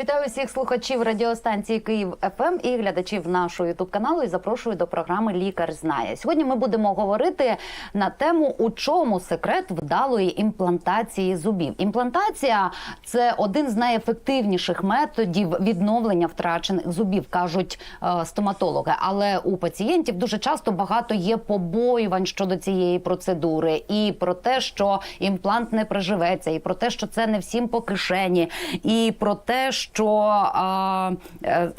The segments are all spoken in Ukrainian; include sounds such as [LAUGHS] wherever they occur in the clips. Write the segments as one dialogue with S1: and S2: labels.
S1: Вітаю всіх слухачів радіостанції Київ ФМ і глядачів нашого ютуб каналу. І запрошую до програми Лікар знає. Сьогодні ми будемо говорити на тему, у чому секрет вдалої імплантації зубів. Імплантація це один з найефективніших методів відновлення втрачених зубів, кажуть е, стоматологи. Але у пацієнтів дуже часто багато є побоювань щодо цієї процедури, і про те, що імплант не приживеться, і про те, що це не всім по кишені, і про те, що а, е,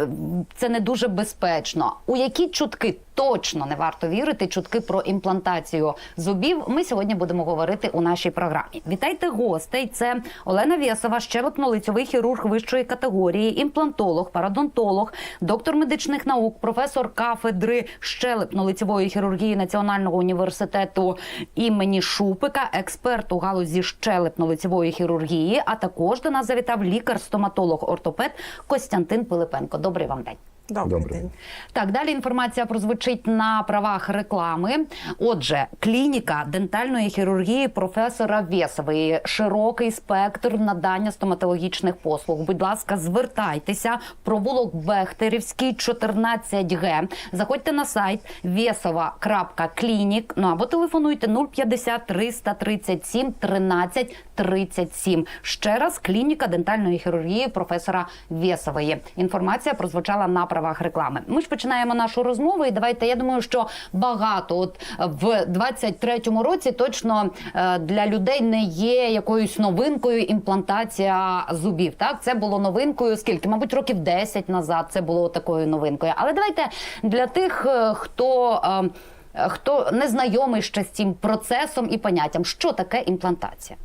S1: це не дуже безпечно. У які чутки точно не варто вірити? Чутки про імплантацію зубів. Ми сьогодні будемо говорити у нашій програмі. Вітайте гостей! Це Олена Вєсова, щелепно-лицьовий хірург вищої категорії, імплантолог, парадонтолог, доктор медичних наук, професор кафедри щелепно-лицьової хірургії Національного університету імені Шупика, експерт у галузі щелепно-лицьової хірургії. А також до нас завітав лікар-стоматолог ортопед Костянтин Пилипенко. Добрий вам день.
S2: Добрий,
S3: Добрий.
S2: день.
S1: Так, далі інформація прозвучить на правах реклами. Отже, клініка дентальної хірургії професора Вєсової, широкий спектр надання стоматологічних послуг. Будь ласка, звертайтеся. Провулок Бехтерівський, 14Г. Заходьте на сайт вєсова.клінік, ну або телефонуйте 050 337 13 37. Ще раз клініка дентальної хірургії професора Вєсової. Інформація прозвучала на правах реклами. Ми ж починаємо нашу розмову. І давайте я думаю, що багато от в 23-му році точно е, для людей не є якоюсь новинкою імплантація зубів. Так, це було новинкою. Скільки, мабуть, років 10 назад це було такою новинкою. Але давайте для тих, е, хто. е, Хто не знайомий ще з цим процесом і поняттям, що таке імплантація?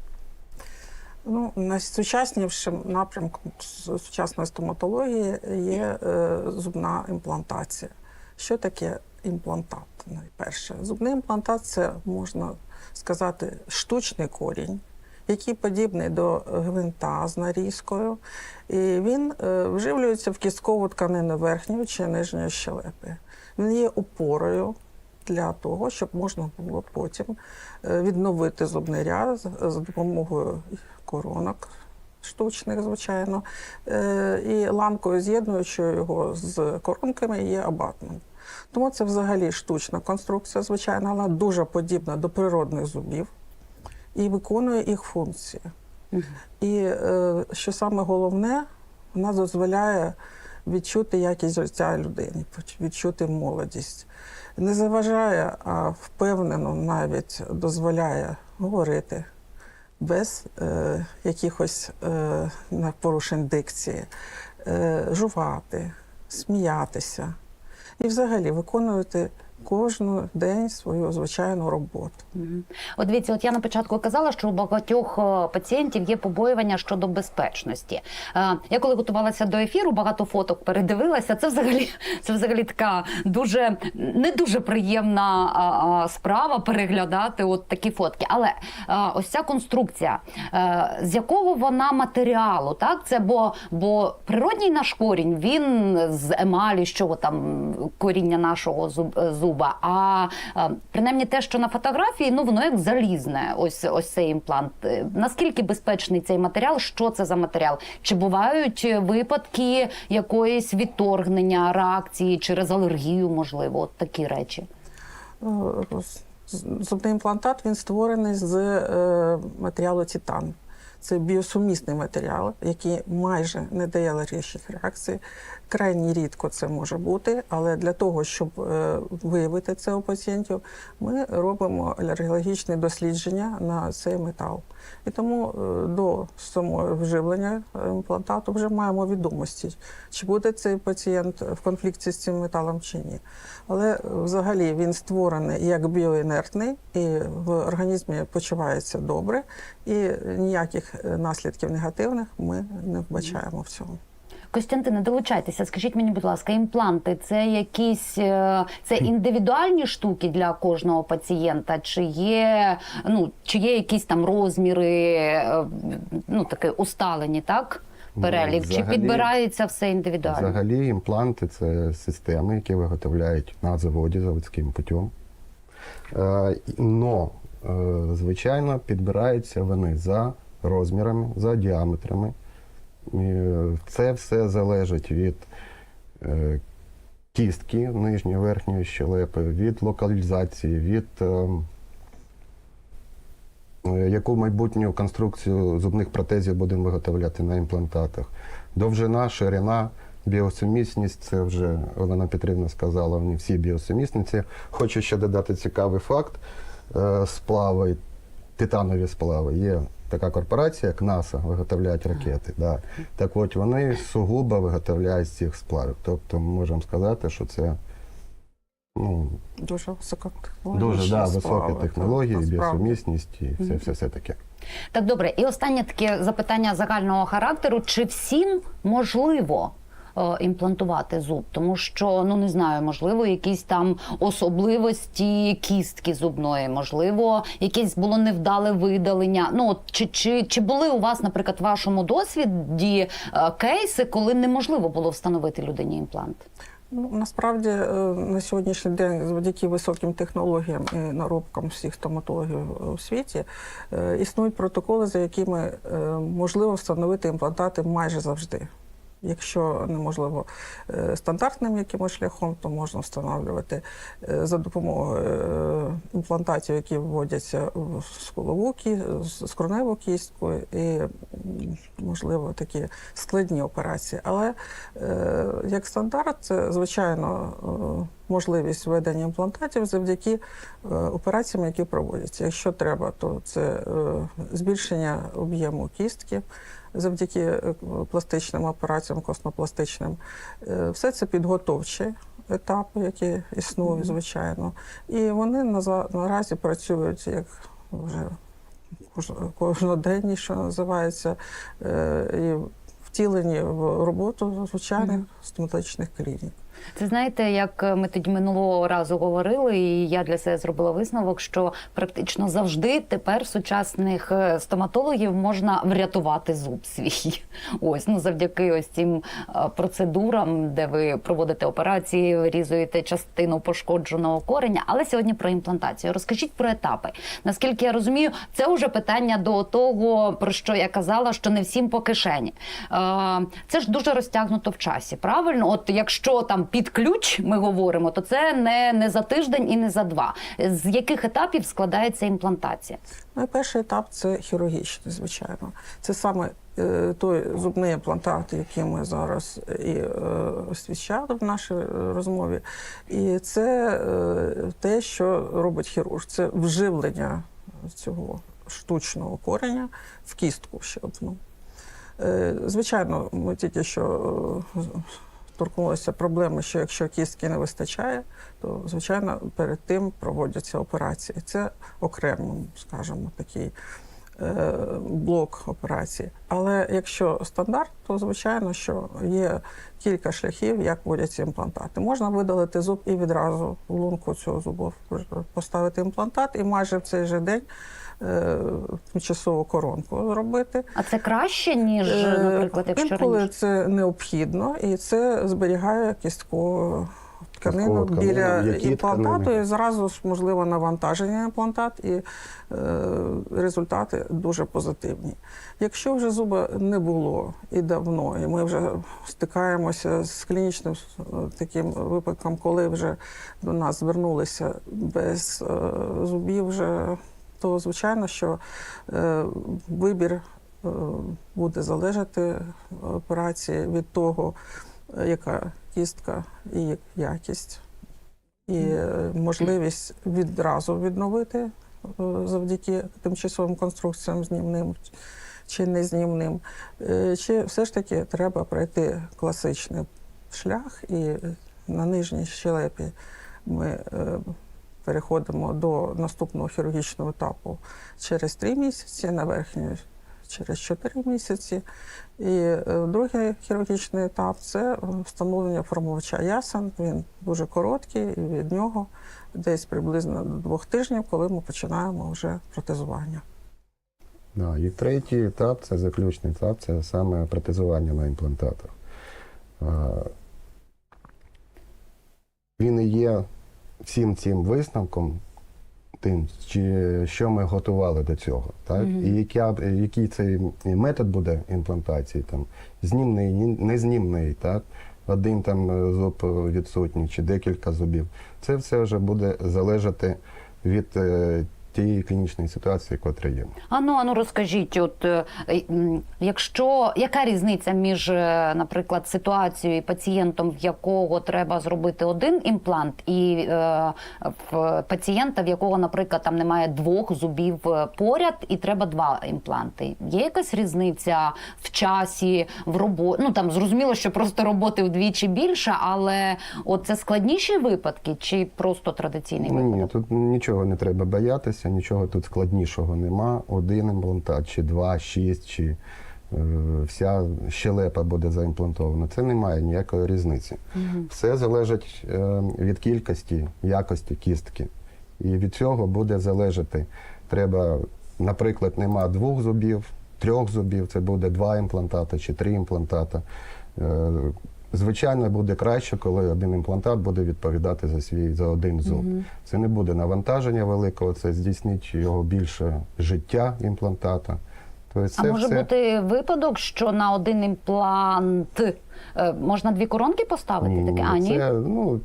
S2: Ну, найсучаснішим напрямком сучасної стоматології є е, зубна імплантація. Що таке імплантат? Найперше, зубний імплантат це можна сказати штучний корінь, який подібний до гвинта з нарізкою, і він е, вживлюється в кісткову тканину верхньої чи нижньої щелепи. Він є опорою для того, щоб можна було потім е, відновити зубний ряд за допомогою коронок штучних, звичайно, е, і ланкою з'єднуючою його з коронками є абатмент. Тому це взагалі штучна конструкція, звичайно, вона дуже подібна до природних зубів і виконує їх функції. І е, що саме головне, вона дозволяє відчути якість життя людини, відчути молодість. Не заважає, а впевнено навіть дозволяє говорити без е, якихось е, порушень дикції, е, жувати, сміятися і взагалі виконувати кожен день свою звичайну роботу.
S1: От дивіться, от я на початку казала, що у багатьох е, пацієнтів є побоювання щодо безпечності. Е, Я коли готувалася до ефіру, багато фоток передивилася. Це взагалі [LAUGHS] це взагалі така дуже не дуже приємна справа переглядати от такі фотки. Але е, ось ця конструкція, з якого вона матеріалу, так це бо, бо природній наш корінь він з емалі, чого там коріння нашого зуб, зуба. А е, принаймні те, що на фотографії, ну воно як залізне. Ось ось цей імплант. Е, Наскільки безпечний цей матеріал? Що це за матеріал? Чи бувають е, випадки якоїсь відторгнення реакції через алергію, можливо, от такі речі?
S2: Зубний імплантат він створений з матеріалу титан. Це біосумісний матеріал, який майже не дає алергічних реакцій. Крайні рідко це може бути, але для того, щоб е, виявити це у пацієнтів, ми робимо алергологічні дослідження на цей метал. І тому е, до самого вживлення імплантату вже маємо відомості, чи буде цей пацієнт в конфлікті з цим металом чи ні. Але е, взагалі він створений як біоінертний і в організмі почувається добре, і ніяких наслідків негативних ми не вбачаємо в цьому.
S1: Костянтине, долучайтеся. Скажіть мені, будь ласка, імпланти це якісь е, це індивідуальні штуки для кожного пацієнта? Чи є ну чи є якісь там розміри, е, ну таке усталені, так? Перелік, чи
S3: взагалі-
S1: підбирається все індивідуально?
S3: Взагалі імпланти це системи, які виготовляють на заводі заводським путем. Е, Но, е, звичайно, підбираються вони за розмірами, за діаметрами. Е, Це все залежить від е, кістки нижньої верхньої щелепи, від локалізації, від ем, е, яку майбутню конструкцію зубних протезів будемо виготовляти на імплантатах. Довжина, ширина, біосумісність це вже Олена Петрівна сказала, вони всі біосумісниці. Хочу ще додати цікавий факт. Е, Сплави, титанові сплави. Є така корпорація, як НАСА, виготовляють ракети. Да. Так от вони сугубо виготовляють з цих сплавів. Тобто ми можемо сказати, що це ну,
S2: Дуже
S3: дуже да, високі технології, біосумісність і все, все, все таке.
S1: Так, добре. І останнє таке запитання загального характеру: чи всім можливо? Е, Імплантувати зуб, тому що ну не знаю, можливо, якісь там особливості кістки зубної, можливо, якесь було невдале видалення. Ну от чи, чи, чи були у вас, наприклад, в вашому досвіді е, кейси, коли неможливо було встановити людині імплант?
S2: Ну, насправді е, на сьогоднішній день, завдяки високим технологіям і наробкам всіх стоматологів у світі, існують протоколи, за якими можливо встановити імплантати майже завжди. Якщо неможливо е, стандартним якимось шляхом, то можна встановлювати е, за допомогою е, імплантатів, які вводяться в скулову кі- з- скроневу кістку, і можливо такі складні операції. Але як стандарт, це звичайно можливість введення імплантатів завдяки операціям, які проводяться. Якщо треба, то це збільшення об'єму кістки завдяки е, пластичним операціям, коснопластичним. Е, Все це підготовчі етапи, які існують, звичайно. І вони наразі працюють як вже кож- кожноденні, що називається, е, і втілені в роботу звичайних стоматичних клінік.
S1: Це знаєте, як ми тоді минулого разу говорили, і я для себе зробила висновок, що практично завжди тепер сучасних е, стоматологів можна врятувати зуб свій. [LAUGHS] Ось ну завдяки ось цим е, процедурам, де ви проводите операції, вирізуєте частину пошкодженого кореня. Але сьогодні про імплантацію. Розкажіть про етапи. Наскільки я розумію, це вже питання до того, про що я казала, що не всім по кишені. Е, Це ж дуже розтягнуто в часі. Правильно, от якщо там під ключ ми говоримо, то це не, не за тиждень і не за два. З яких етапів складається імплантація?
S2: Ну, перший етап це хірургічний, звичайно. Це саме е, той зубний імплантат, який ми зараз і е, освіщали в нашій е, розмові. І це е, те, що робить хірург. Це вживлення цього штучного кореня в кістку ще одну. Е, Звичайно, ми тільки що е, проблеми, що якщо кістки не вистачає, то звичайно перед тим проводяться операції. Це окремо, скажімо, такий блок операції. Але якщо стандарт, то звичайно, що є кілька шляхів, як вводяться імплантати. Можна видалити зуб і відразу в лунку цього зубу поставити імплантат, і майже в цей же день е, тимчасову коронку зробити.
S1: А це краще ніж,
S2: Е,
S1: наприклад, якщо
S2: Інколи
S1: раніше?
S2: це необхідно, і це зберігає кісткову тканину біля імплантату,
S3: тканини?
S2: і зразу ж можливо навантаження на імплантат, і е, результати дуже позитивні. Якщо вже зуба не було і давно, і ми вже стикаємося з клінічним е, таким випадком, коли вже до нас звернулися без е, зубів, вже, то звичайно, що е, вибір е, буде залежати операції від того, е, яка кістка і якість, і е, можливість відразу відновити е, завдяки тимчасовим конструкціям знімним чи незнімним. Е, Чи все ж таки треба пройти класичний шлях, і на нижній щелепі ми е, переходимо до наступного хірургічного етапу через три місяці, на верхній через 4 місяці. І е, другий хірургічний етап це встановлення формувача ясен. Він дуже короткий, і від нього десь приблизно до двох тижнів, коли ми починаємо вже протезування.
S3: Да. І третій етап це заключний етап, це саме протезування на імплантатах. А, Він і є всім цим висновком тим, чи що ми готували до цього, так? І яка, який цей метод буде імплантації, там? Знімний, незнімний, так? Один там е, зуб відсутній чи декілька зубів. Це все вже буде залежати від е, тієї клінічної ситуації, яка є.
S1: Ану, ану, розкажіть, от е, якщо яка різниця між, е, наприклад, ситуацією і пацієнтом, в якого треба зробити один імплант, і е, в пацієнта, в якого, наприклад, там немає двох зубів е, поряд, і треба два імпланти? Є якась різниця в часі, в роботі? Ну там зрозуміло, що просто роботи вдвічі більше, але от це складніші випадки, чи просто традиційний випадок?
S3: Ні, тут нічого не треба боятися, нічого тут складнішого нема. Один імплантат, чи два, шість, чи е, вся щелепа буде заімплантована. Це немає ніякої різниці. Все залежить е, від кількості, якості кістки. І від цього буде залежати. Треба, наприклад, нема двох зубів, трьох зубів, це буде два імплантати чи три імплантата. Е, Звичайно, буде краще, коли один імплантат буде відповідати за свій за один зуб. Це не буде навантаження великого, це здійснить його більше життя імплантата. Тобто
S1: А може
S3: все
S1: бути випадок, що на один імплант е, можна дві коронки поставити? таке? А, ні?
S3: це ну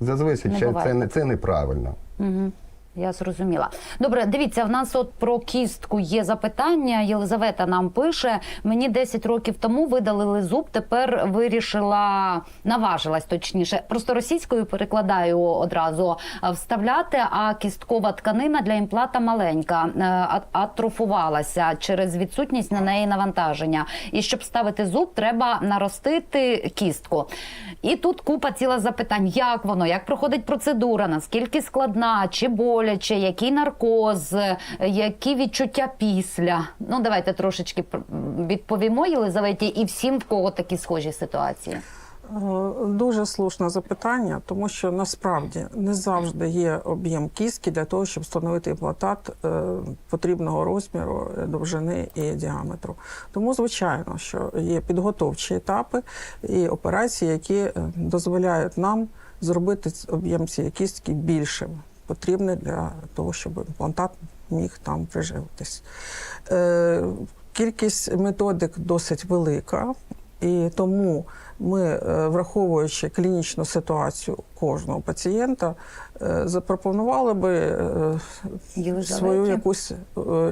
S3: зазвичай
S1: Не
S3: це, це, не- це неправильно.
S1: Угу. Я зрозуміла. Добре, дивіться, в нас от про кістку є запитання. Єлизавета нам пише: мені 10 років тому видалили зуб. Тепер вирішила, наважилась точніше. Просто російською перекладаю одразу е, вставляти. А кісткова тканина для імпланта маленька е, атрофувалася через відсутність на неї навантаження. І щоб ставити зуб, треба наростити кістку. І тут купа ціла запитань: як воно, як проходить процедура, наскільки складна, чи боляче, який наркоз, які відчуття після. Ну давайте трошечки відповімо Єлизаветі і всім, в кого такі схожі ситуації.
S2: Е, Дуже слушне запитання, тому що насправді не завжди є об'єм кістки для того, щоб встановити імплантат е, потрібного розміру, е, довжини і діаметру. Тому, звичайно, що є підготовчі етапи і операції, які дозволяють нам зробити об'єм цієї кістки більшим, потрібний для того, щоб імплантат міг там приживитись. Е, Кількість методик досить велика, і тому ми, е, враховуючи клінічну ситуацію кожного пацієнта, е, запропонували би е, свою якусь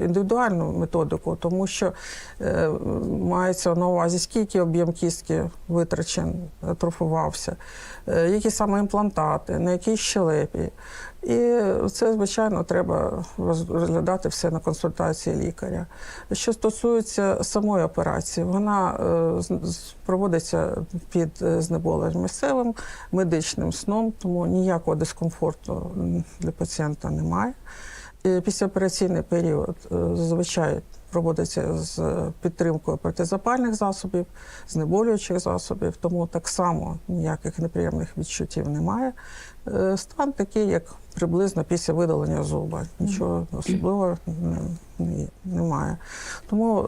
S2: індивідуальну методику, тому що мається на увазі, скільки об'єм кістки витрачен, атрофувався, е, які саме імплантати, на якій щелепі. І це, звичайно, треба розглядати все на консультації лікаря. Що стосується самої операції, вона проводиться під е, знеболенням місцевим медичним сном, тому ніякого дискомфорту для пацієнта немає. Післяопераційний період е, зазвичай проводиться з підтримкою протизапальних засобів, знеболюючих засобів, тому так само ніяких неприємних відчуттів немає. Е, Стан такий, як приблизно після видалення зуба. Нічого особливого немає. Тому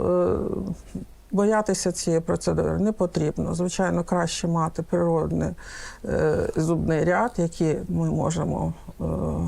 S2: боятися цієї процедури не потрібно. Звичайно, краще мати природний е, зубний ряд, який ми можемо е,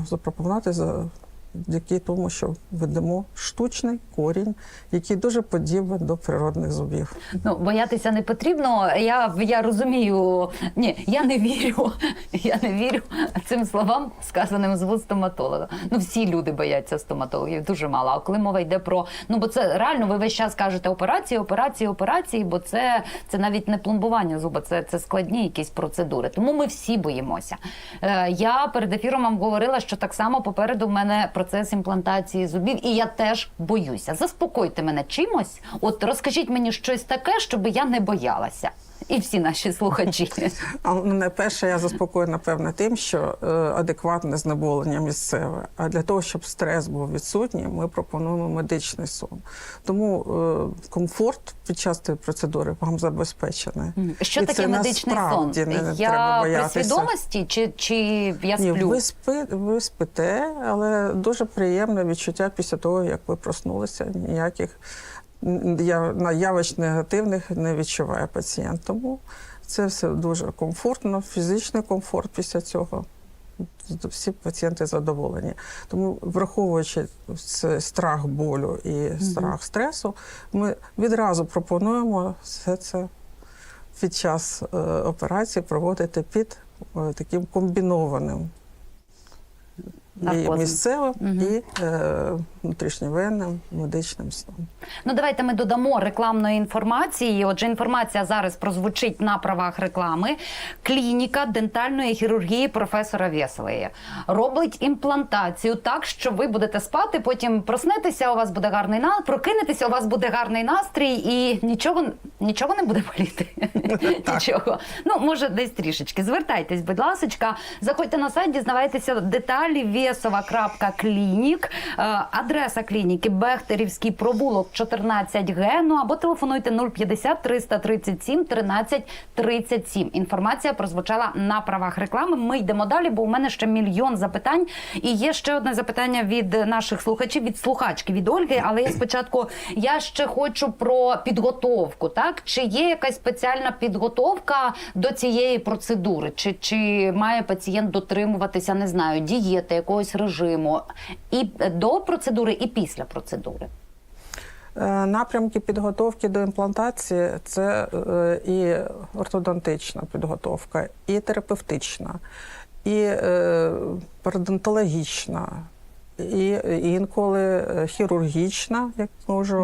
S2: запропонувати за. Завдяки тому, що ведемо штучний корінь, який дуже подібний до природних зубів.
S1: Ну, боятися не потрібно. Я, я розумію, ні, я не вірю. [LAUGHS] Я не вірю цим словам, сказаним з вуст стоматолога. Ну, всі люди бояться стоматологів, дуже мало. А коли мова йде про ну, бо це реально, ви весь час кажете операції, операції, операції, бо це, це навіть не пломбування зуба, це, це складні якісь процедури. Тому ми всі боїмося. Е, я перед ефіром вам говорила, що так само попереду в мене процес імплантації зубів, і я теж боюся. Заспокойте мене чимось. От розкажіть мені щось таке, щоб я не боялася. І всі наші слухачі. [LAUGHS]
S2: А найперше я заспокою, напевне, тим, що е, адекватне знеболення місцеве. А для того, щоб стрес був відсутній, ми пропонуємо медичний сон. Тому е, комфорт під час цієї процедури вам забезпечений.
S1: Що
S2: І
S1: таке
S2: це
S1: медичний сон?
S2: не треба
S1: Я при свідомості чи, чи я
S2: Ні, ви, спи, ви спите, але дуже приємне відчуття після того, як ви проснулися. Ніяких на- явищ негативних не відчуває пацієнт. Тому це все дуже комфортно, фізичний комфорт після цього всі пацієнти задоволені. Тому, враховуючи страх болю і страх стресу, ми відразу пропонуємо все це під час е, операції проводити під е, таким комбінованим. І
S1: Наркозом.
S2: місцевим,
S1: Мгм.
S2: і е, внутрішньовенним медичним сном.
S1: Ну давайте ми додамо рекламної інформації. Отже, інформація зараз прозвучить на правах реклами. Клініка дентальної хірургії професора Вєселея робить імплантацію так, що ви будете спати, потім проснетеся, у вас буде гарний настрій, прокинетеся, у вас буде гарний настрій, і нічого нічого не буде боліти. [LAUGHS] Нічого. Ну може, десь трішечки. Звертайтесь, будь ласочка, заходьте на сайт, дізнавайтеся деталі Вєсова.клінік. Е, Адреса клініки Бехтерівський провулок 14Г. Ну або телефонуйте 050 337 13 37. Інформація прозвучала на правах реклами. Ми йдемо далі, бо у мене ще мільйон запитань. І є ще одне запитання від наших слухачів, від слухачки від Ольги. Але я спочатку я ще хочу про підготовку. Так чи є якась спеціальна підготовка до цієї процедури? Чи, чи має пацієнт дотримуватися, не знаю, дієти, якогось режиму і до процедури, і після процедури?
S2: Е, Напрямки підготовки до імплантації це е, і ортодонтична підготовка, і терапевтична, і е, парадонтологічна, і інколи е, хірургічна, як ми вже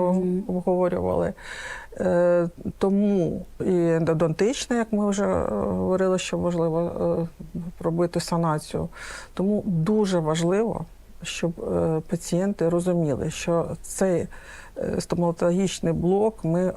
S2: обговорювали. Е, Тому і ендодонтична, як ми вже е, говорили, що важливо робити санацію. Тому дуже важливо, щоб пацієнти розуміли, що цей стоматологічний блок ми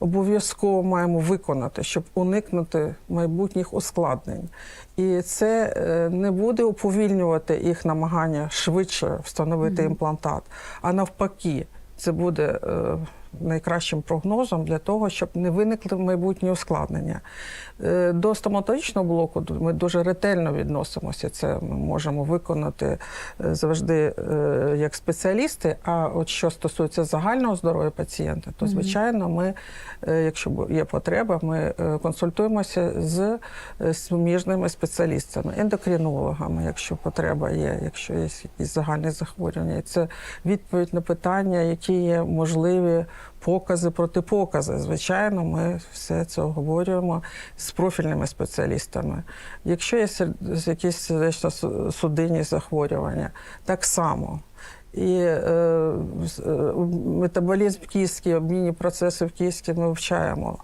S2: обов'язково маємо виконати, щоб уникнути майбутніх ускладнень. І це е, не буде уповільнювати їх намагання швидше встановити імплантат, а навпаки, це буде е, найкращим прогнозом для того, щоб не виникли майбутні ускладнення. Е, До стоматологічного блоку ми дуже ретельно відносимося. Це ми можемо виконати е, завжди е, як спеціалісти. А от що стосується загального здоров'я пацієнта, то звичайно, ми, якщо є потреба, ми консультуємося з суміжними спеціалістами, ендокринологами, якщо потреба є, якщо є якісь загальні захворювання. І Це відповідь на питання, які є можливі покази, протипокази. Звичайно, ми все це обговорюємо з профільними спеціалістами. Якщо є якісь сердечно-судинні захворювання, так само. І е, е, метаболізм кістки, обмінні процеси в кістці ми вивчаємо.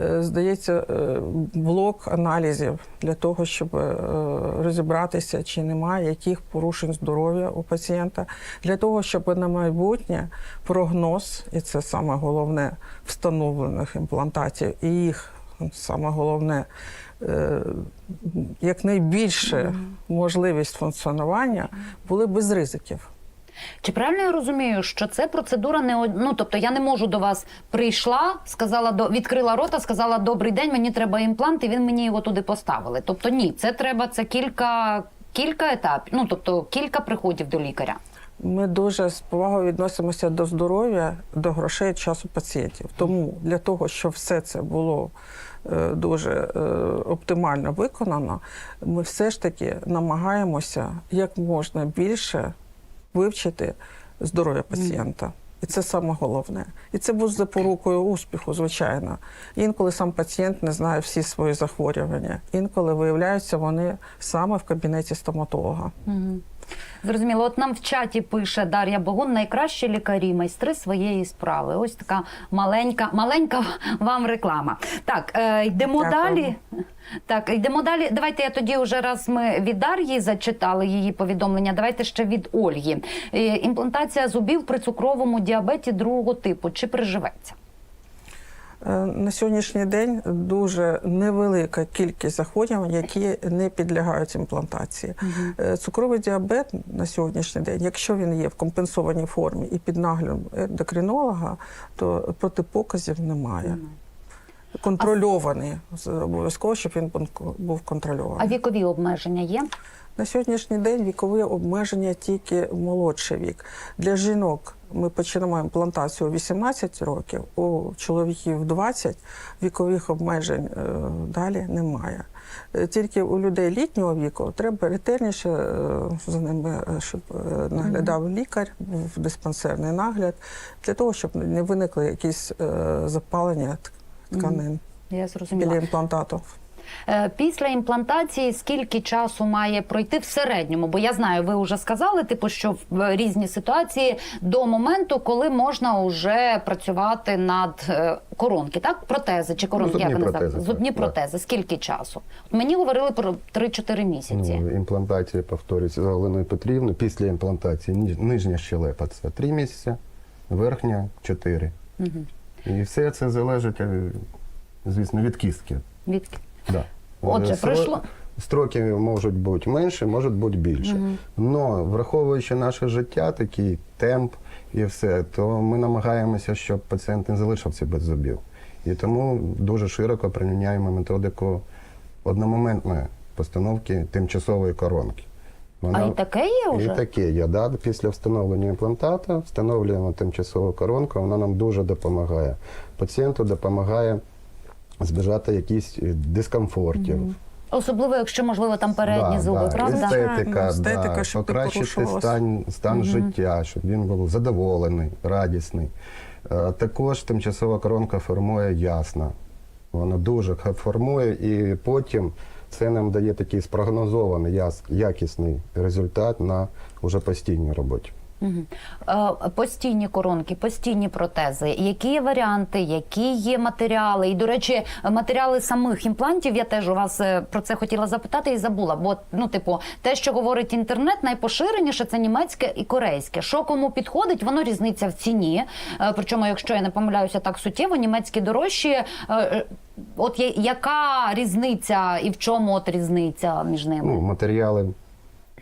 S2: Е, здається, е, блок аналізів для того, щоб е, розібратися, чи немає яких порушень здоров'я у пацієнта, для того, щоб на майбутнє прогноз, і це саме головне встановлених імплантатів, і їх саме головне. е, Якнайбільше можливість функціонування були без ризиків.
S1: Чи правильно я розумію, що це процедура не од- ну, тобто я не можу до вас прийшла, сказала до відкрила рота, сказала добрий день, мені треба імплант, і він мені його туди поставили. Тобто ні, це треба це кілька, кілька етапів, ну тобто кілька приходів до лікаря.
S2: Ми дуже з повагою відносимося до здоров'я, до грошей часу пацієнтів. Тому для того, щоб все це було е, дуже е, оптимально виконано, ми все ж таки намагаємося як можна більше вивчити здоров'я пацієнта. І це саме головне. І це буде запорукою успіху, звичайно. Інколи сам пацієнт не знає всі свої захворювання. Інколи виявляються вони саме в кабінеті стоматолога.
S1: Зрозуміло, от нам в чаті пише Дар'я Богун, найкращі лікарі, майстри своєї справи. Ось така маленька, маленька вам реклама. Так, е, йдемо
S2: Дякую.
S1: далі. Так, йдемо далі. Давайте я тоді вже раз ми від Дар'ї зачитали її повідомлення. Давайте ще від Ольги. Е, імплантація зубів при цукровому діабеті другого типу. Чи приживеться?
S2: Е, На сьогоднішній день дуже невелика кількість захворювань, які не підлягають імплантації. Е, Цукровий діабет на сьогоднішній день, якщо він є в компенсованій формі і під наглядом ендокринолога, то протипоказів немає. Контрольований обов'язково, щоб він був
S1: А вікові обмеження є?
S2: На сьогоднішній день вікові обмеження тільки молодший вік. Для жінок ми починаємо імплантацію у 18 років, у чоловіків 20 вікових обмежень е, далі немає. Е, Тільки у людей літнього віку треба ретельніше е, за ними, щоб наглядав лікар, був диспансерний нагляд, для того, щоб не виникли якісь запалення тканин
S1: Я
S2: біля імплантату.
S1: Е, Після імплантації скільки часу має пройти в середньому? Бо я знаю, ви вже сказали, типу, що в е, різні ситуації до моменту, коли можна вже працювати над е, коронки, так? Протези чи коронки,
S3: зубні
S1: як вони
S3: протези,
S1: називають? Зубні
S3: так, так.
S1: протези. Скільки часу? Мені говорили про 3-4 місяці.
S3: Ну, імплантація повторюється за Оленою Петрівною. Після імплантації нижня щелепа це 3 місяці, верхня 4. І все це залежить, звісно, від кістки.
S1: Від...
S3: Да.
S1: Отже,
S3: сро-
S1: пройшло-
S3: Строки можуть бути менше, можуть бути більше. Но враховуючи наше життя, такий темп і все, то ми намагаємося, щоб пацієнт не залишився без зубів. І тому дуже широко приміняємо методику одномоментної постановки тимчасової коронки.
S1: А і таке є вже?
S3: І таке є. Да? Після встановлення імплантата встановлюємо тимчасову коронку, вона нам дуже допомагає. Пацієнту допомагає збіжати якісь е, дискомфортів.
S1: Особливо, якщо можливо там передні
S3: Да,
S1: зуби,
S3: да.
S1: правда?
S3: Естетика,
S2: Естетика,
S3: да.
S2: щоб
S3: покращити стан, стан життя, щоб він був задоволений, радісний. Е, Також тимчасова коронка формує ясно. Вона дуже формує, і потім це нам дає такий спрогнозований, якісний результат на уже постійній роботі.
S1: Е, Постійні коронки, постійні протези. Які є варіанти, які є матеріали? І, до речі, матеріали самих імплантів я теж у вас е, про це хотіла запитати і забула. Бо ну, типу, те, що говорить інтернет, найпоширеніше це німецьке і корейське. Що кому підходить, воно різниця в ціні. Е, Причому, якщо я не помиляюся так суттєво, німецькі дорожчі. От яка різниця і в чому от різниця між ними?
S3: Ну, матеріали,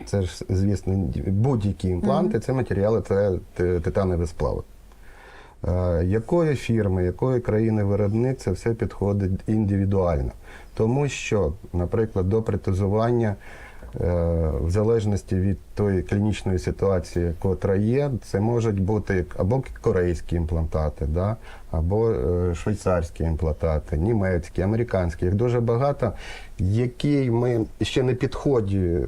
S3: це ж, звісно, будь-які імпланти, це матеріали, це титанові сплави. Е, якої фірми, якої країни виробник, це все підходить індивідуально. Тому що, наприклад, до протезування, в залежності від тої клінічної ситуації, котра є, це можуть бути або корейські імплантати, да? або е, швейцарські імплантати, німецькі, американські. Їх дуже багато, які ми ще не підході, е,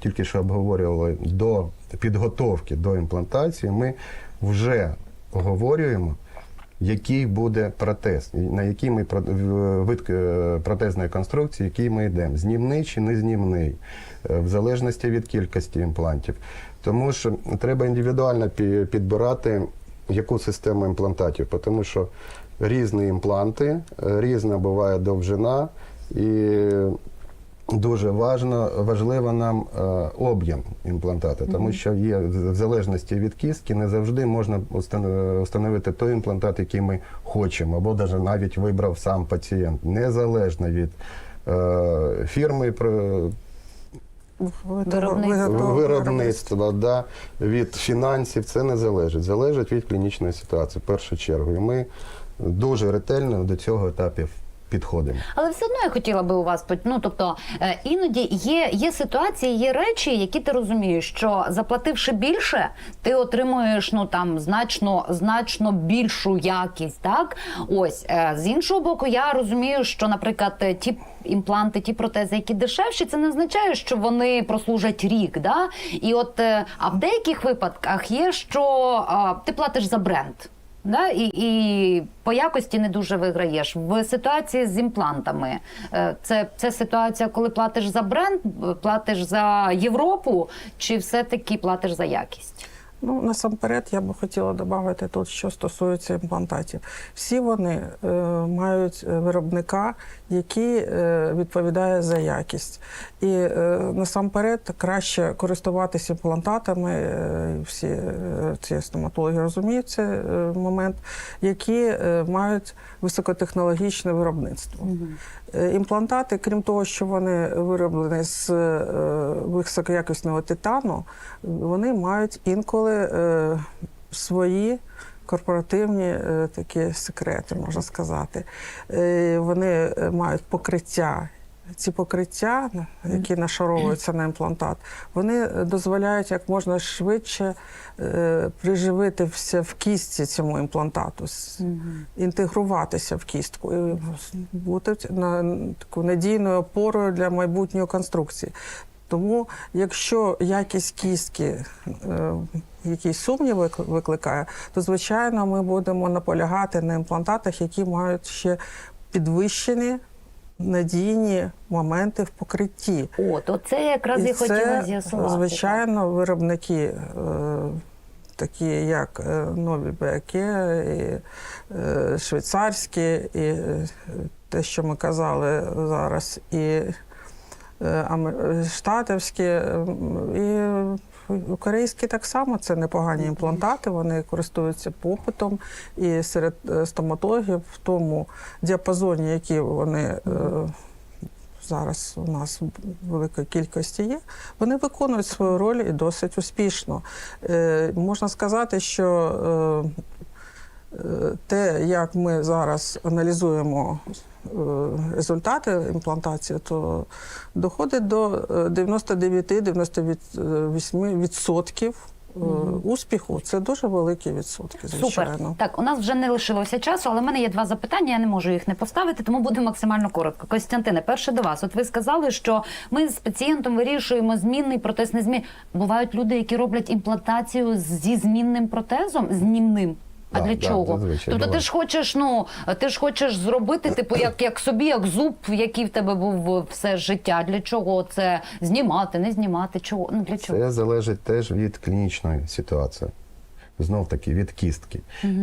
S3: тільки що обговорювали до підготовки до імплантації, ми вже оговорюємо, який буде протез, на який ми вид е, протезної конструкції, який ми йдемо, знімний чи не знімний, е, в залежності від кількості імплантів. Тому що треба індивідуально підбирати яку систему імплантатів, тому що різні імпланти, е, різна буває довжина і Дуже важно, важливо нам е, об'єм імплантату, тому що є в залежності від кістки, не завжди можна встановити той імплантат, який ми хочемо, або навіть навіть вибрав сам пацієнт, незалежно від е, фірми про-
S1: Виробництво.
S3: виробництва, да, від фінансів. Це не залежить. Залежить від клінічної ситуації в першу чергу. І ми дуже ретельно до цього етапу підходимо.
S1: Але все одно я хотіла би у вас ну, тобто е, іноді є, є ситуації, є речі, які ти розумієш, що заплативши більше, ти отримуєш ну там значно значно більшу якість. Так ось е, з іншого боку, я розумію, що, наприклад, ті імпланти, ті протези, які дешевші, це не означає, що вони прослужать рік. Да? І от е, а в деяких випадках є, що е, ти платиш за бренд. Да? І, і по якості не дуже виграєш. В ситуації з імплантами е, це, це ситуація, коли платиш за бренд, платиш за Європу, чи все-таки платиш за якість?
S2: Ну, насамперед, я би хотіла додати тут, що стосується імплантатів. Всі вони е, мають е, виробника, який е, відповідає за якість. І е, насамперед краще користуватися імплантатами, е, всі е, ці стоматологи розуміють цей е, момент, які е, мають високотехнологічне виробництво. Е, Імплантати, крім того, що вони вироблені з е, високоякісного титану, вони мають інколи е, свої корпоративні такі секрети, можна сказати. Вони мають покриття ці покриття, які нашаровуються на імплантат, вони дозволяють як можна швидше е, приживитися в кістці цьому імплантату, інтегруватися в кістку і бути на таку надійною опорою для майбутньої конструкції. Тому, якщо якість кістки е, якісь сумніви вик- викликає, то звичайно ми будемо наполягати на імплантатах, які мають ще підвищені надійні моменти в покритті.
S1: О, то це якраз і, хотіла з'ясувати.
S2: звичайно, виробники. Е, Такі як е, нові Беаке, і е, швейцарські, і те, що ми казали зараз, і штатівські, е, і корейські так само це непогані імплантати. Вони користуються попитом і серед е, стоматологів в тому діапазоні, який вони. е, Зараз у нас в великій кількості є, вони виконують свою роль і досить успішно. Е, можна сказати, що е, е, те, як ми зараз аналізуємо результати імплантації, то доходить до е, 99-98% е, успіху. Це дуже великі відсотки, звичайно.
S1: Супер. Так, у нас вже не лишилося часу, але в мене є два запитання. Я не можу їх не поставити, тому буде максимально коротко. Костянтине, перше до вас. От ви сказали, що ми з пацієнтом вирішуємо змінний протез, не змін. Бувають люди, які роблять імплантацію зі змінним протезом, знімним. А для чого? тобто ти ж хочеш, ну ти ж хочеш зробити, типу, як, як собі, як зуб, який в тебе був все життя. Для чого це знімати, не знімати? Чого? Ну для чого?
S3: Це залежить теж від клінічної ситуації. Знов таки від кістки.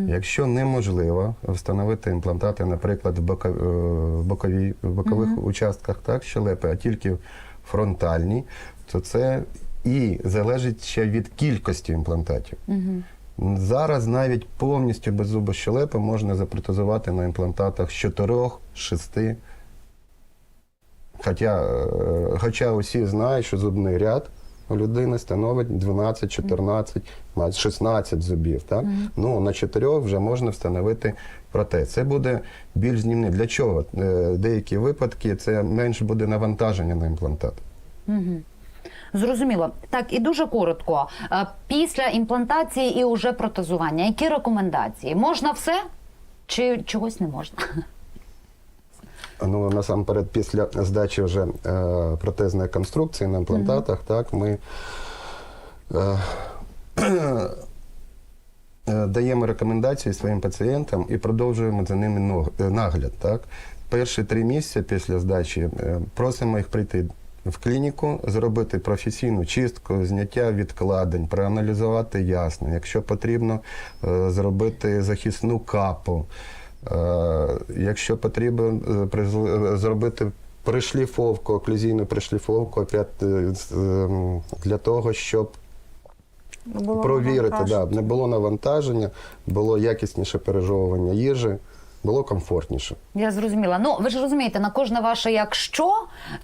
S3: Якщо неможливо встановити імплантати, наприклад, в е, в боковій, в бокових участках так, щелепи, а тільки фронтальні, то це і залежить ще від кількості імплантатів. Зараз навіть повністю без зубощелепи можна запротезувати на імплантатах з 4-6 Хоча, е, хоча усі знають, що зубний ряд у людини становить 12, 14, навіть 16 зубів. Так? Ну, на 4 вже можна встановити протез. Це буде більш знімний. Для чого? Е, Деякі випадки це менше буде навантаження на імплантат.
S1: Зрозуміло. Так, і дуже коротко. Е, Після імплантації і уже протезування. Які рекомендації? Можна все чи чогось не можна?
S3: Ну, насамперед, після здачі вже е, протезної конструкції на імплантатах, так, ми е, [CLEARS THROAT] е, даємо рекомендації своїм пацієнтам і продовжуємо за ними е, нагляд. Так. Перші три місяці після здачі е, просимо їх прийти в клініку, зробити професійну чистку, зняття відкладень, проаналізувати ясно. Якщо потрібно, е, зробити захисну капу. Е, Якщо потрібно е, зробити пришліфовку, оклюзійну пришліфовку для того, щоб
S2: було
S3: провірити, да, не було навантаження, було якісніше пережовування їжі, було комфортніше.
S1: Я зрозуміла. Ну ви ж розумієте, на кожне ваше якщо,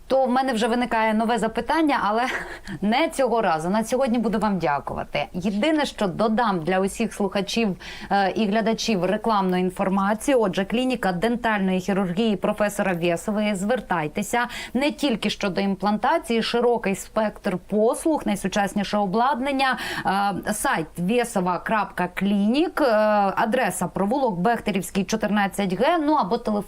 S1: то в мене вже виникає нове запитання, але [LAUGHS] не цього разу. На сьогодні буду вам дякувати. Єдине, що додам для усіх слухачів е, і глядачів рекламну інформацію. Отже, клініка дентальної хірургії професора Вєсової. Звертайтеся не тільки щодо імплантації, широкий спектр послуг, найсучасніше обладнання, е, сайт вєсова.клінік, е, адреса провулок Бехтерівський, 14 г. Ну або телефон.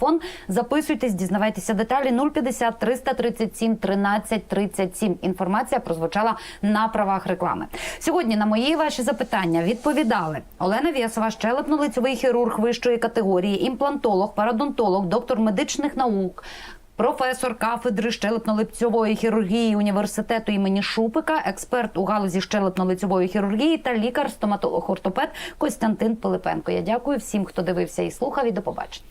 S1: Записуйтесь, дізнавайтеся деталі 050 337 13 37. Інформація прозвучала на правах реклами. Сьогодні на мої ваші запитання відповідали Олена Вєсова, щелепно-лицьовий хірург вищої категорії, імплантолог, парадонтолог, доктор медичних наук. Професор кафедри щелепно-лицьової хірургії університету імені Шупика, експерт у галузі щелепно-лицьової хірургії та лікар-стоматолог-ортопед Костянтин Пилипенко. Я дякую всім, хто дивився і слухав. І до побачення.